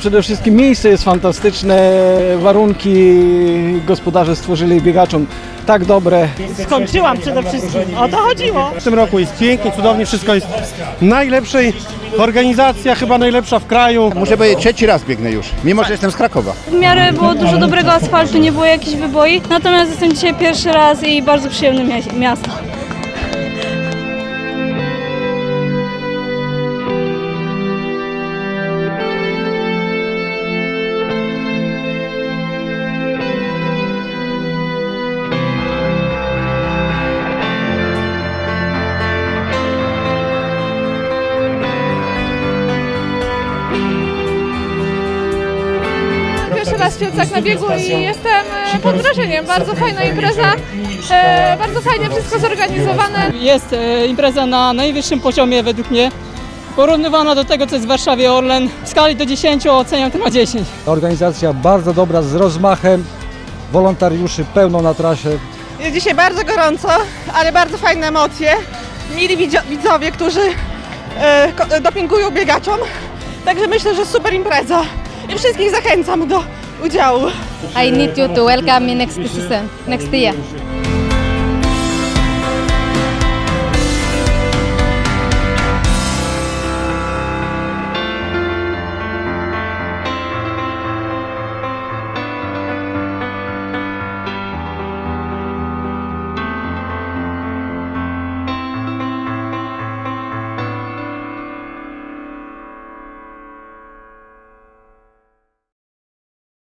Przede wszystkim miejsce jest fantastyczne, warunki gospodarze stworzyli biegaczom tak dobre. Skończyłam przede wszystkim. O to chodziło. W tym roku jest pięknie, cudownie, wszystko jest najlepszej organizacja, chyba najlepsza w kraju. Muszę powiedzieć, trzeci raz biegnę już, mimo że jestem z Krakowa. W miarę było dużo dobrego asfaltu, nie było jakichś wyboi. Natomiast jestem dzisiaj pierwszy raz i bardzo przyjemne mia- miasto. Pierwszy raz w Kielcach na biegu i jestem e, pod wrażeniem. Bardzo fajna impreza, e, bardzo fajnie wszystko zorganizowane. Jest e, impreza na najwyższym poziomie według mnie. Porównywana do tego, co jest w Warszawie Orlen. W skali do 10 oceniam to na 10. Organizacja bardzo dobra, z rozmachem, wolontariuszy pełno na trasie. Jest dzisiaj bardzo gorąco, ale bardzo fajne emocje. Mili widzo- widzowie, którzy e, dopingują biegaczom. Także myślę, że super impreza. I wszystkich zachęcam do udziału. I need you to welcome me next season, next year.